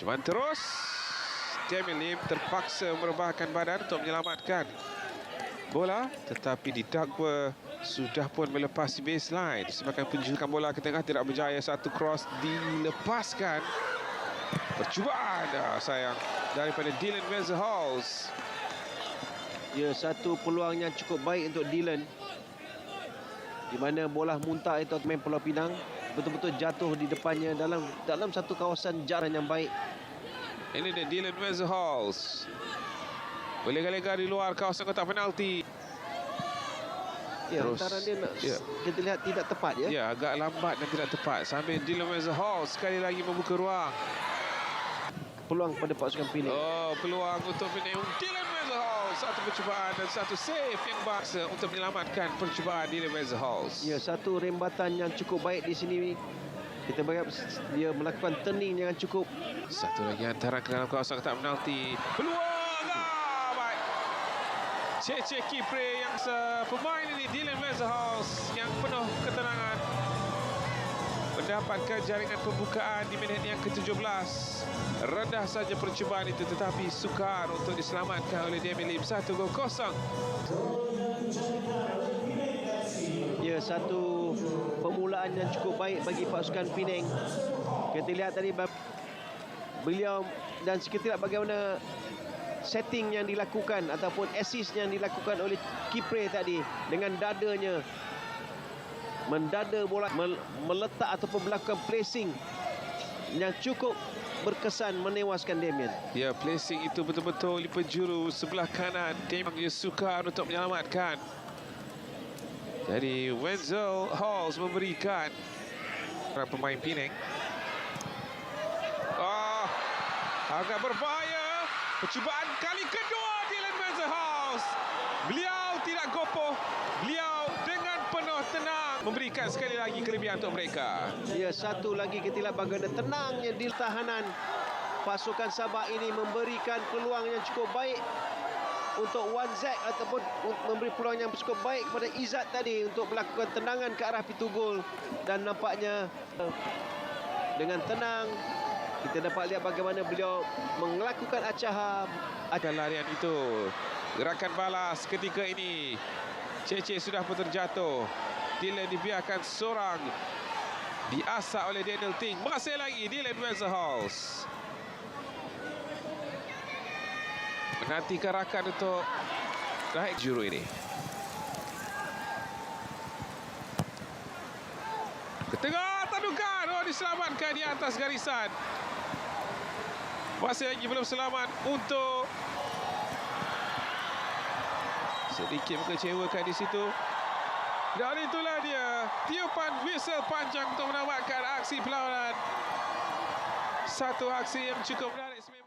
Cuma terus Damian Lim terpaksa merebahkan badan untuk menyelamatkan bola tetapi didakwa sudah pun melepasi baseline. Disebabkan penjukan bola ke tengah tidak berjaya satu cross dilepaskan. Percubaan ah, sayang daripada Dylan Westerholz Ya, satu peluang yang cukup baik untuk Dylan. Di mana bola muntah itu main Pulau Pinang betul-betul jatuh di depannya dalam dalam satu kawasan jaran yang baik. ini dia Dylan Westerholz berlega-lega di luar kawasan kotak penalti Ya, Terus, hantaran dia nak, ya. kita lihat tidak tepat ya. Ya, agak lambat dan tidak tepat. Sambil Dylan Westerholz sekali lagi membuka ruang. Peluang pada pasukan Penang. Oh, peluang untuk Penang. Dylan Westerholz. Satu percubaan dan satu save yang baksa untuk menyelamatkan percubaan Dylan Westerholz. Ya, satu rembatan yang cukup baik di sini. Kita berharap dia melakukan turning yang cukup. Satu lagi hantaran ke dalam kawasan kotak penalti. Peluang! Ah, baik. Cece Kipre yang pemain ini Dylan Westerholz yang penuh ketenangan mendapatkan jaringan pembukaan di minit yang ke-17. Rendah saja percubaan itu tetapi sukar untuk diselamatkan oleh Damian Lim. Satu gol kosong. Ya, satu permulaan yang cukup baik bagi pasukan Penang. Kita lihat tadi beliau dan kita lihat bagaimana setting yang dilakukan ataupun assist yang dilakukan oleh Kipre tadi dengan dadanya mendada bola mel- meletak ataupun melakukan placing yang cukup berkesan menewaskan Damien. Ya, placing itu betul-betul di penjuru sebelah kanan. Memang dia sukar untuk menyelamatkan. Jadi Wenzel Halls memberikan para pemain Penang. Oh, agak berbahaya. Percubaan kali kedua Dylan Wenzel Halls. Beliau tidak gopoh. Beliau dengan penuh tenang memberikan sekali lagi kelebihan untuk mereka. Ya, satu lagi lihat bagaimana tenangnya di tahanan. Pasukan Sabah ini memberikan peluang yang cukup baik untuk Wan Zek ataupun memberi peluang yang cukup baik kepada Izzat tadi untuk melakukan tendangan ke arah pintu gol. Dan nampaknya dengan tenang kita dapat lihat bagaimana beliau melakukan acaha. Akan larian itu. Gerakan balas ketika ini. Cece sudah pun terjatuh Dylan dibiarkan seorang Diasak oleh Daniel Ting. Masih lagi Dylan Westerholz Menantikan rakan untuk Naik juru ini. Ke tengah tandukan Oh diselamatkan di atas garisan. Masih lagi belum selamat untuk sedikit mengecewakan di situ. Dan itulah dia tiupan whistle panjang untuk menamatkan aksi perlawanan. Satu aksi yang cukup menarik.